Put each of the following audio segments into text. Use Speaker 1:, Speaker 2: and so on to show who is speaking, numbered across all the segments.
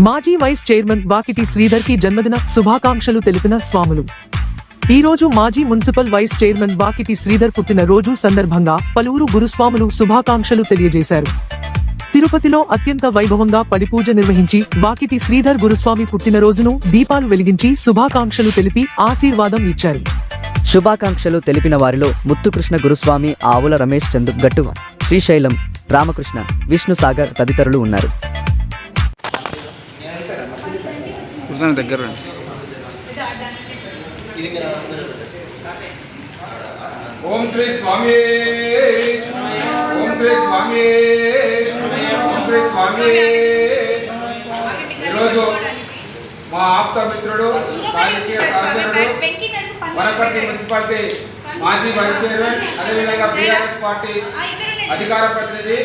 Speaker 1: మాజీ vice chairman Vakiti శ్రీధర్కి జన్మదిన శుభాకాంక్షలు తెలిపిన స్వాములు. ఈ రోజు మాజీ municipal vice chairman Vakiti Sridhar పుట్టినరోజు సందర్భంగా పలువురు గురుస్వాములు శుభాకాంక్షలు తెలియజేశారు. తిరుపతిలో అత్యంత వైభవంగా పడిపూజ నిర్వహించి వాకిటి శ్రీధర్ గురుస్వామి పుట్టినరోజును దీపాలు వెలిగించి శుభాకాంక్షలు తెలిపి ఆశీర్వాదం ఇచ్చారు.
Speaker 2: శుభాకాంక్షలు తెలిపిన వారిలో ముత్తుకృష్ణ గురుస్వామి ఆవుల రమేష్ చందు గట్టువ శ్రీశైలం రామకృష్ణ విష్ణుసాగర్ తదితరులు ఉన్నారు.
Speaker 3: కూర్చొని దగ్గర. రండి.
Speaker 4: ఓం శ్రీ స్వామి ఓం శ్రీ స్వామి ఓం శ్రీ స్వామి ఈరోజు మా ఆప్త మిత్రుడు రాజకీయ సహచరుడు వనపర్తి మున్సిపాలిటీ మాజీ వైస్ చైర్మన్ అదేవిధంగా బీఆర్ఎస్ పార్టీ అధికార ప్రతినిధి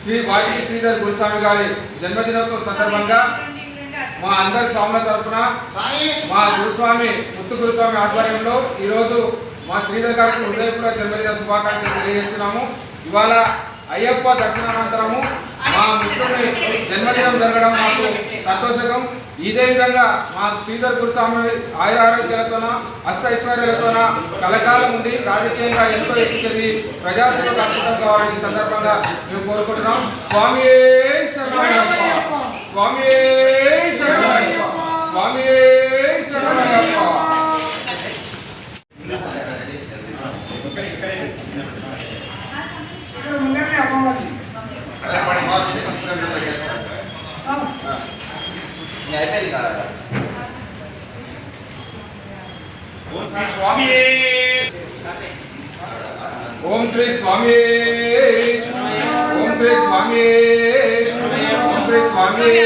Speaker 4: శ్రీ వాకిటి శ్రీధర్ గురుస్వామి గారి జన్మదినోత్సవం సందర్భంగా మా అందరి స్వాముల తరపున మా గురుస్వామి ముత్తు గురుస్వామి ఆధ్వర్యంలో ఈరోజు మా శ్రీధర్ గారికి హృదయపూర్వక జన్మదిన శుభాకాంక్షలు తెలియజేస్తున్నాము. ఇవాళ అయ్యప్ప దర్శనానంతరము మా మిత్రుని జన్మదినం జరగడం మాకు సంతోషకం. ఇదే విధంగా మా శ్రీధర్ గురుస్వామి ఆయుర ఆరోగ్యాలతోన అష్ట ఐశ్వర్యాలతోన కలకాలం ఉండి రాజకీయంగా ఎంతో ఎదిగి ప్రజాసేవకు అంకితం కావాలని సందర్భంగా మేము కోరుకుంటున్నాం. స్వామి స్వామి శరణమయ్యప్ప స్వామి శరణమయ్యప్ప ఓం శ్రీ స్వామి ఓం శ్రీ స్వామి ఓం శ్రీ స్వామి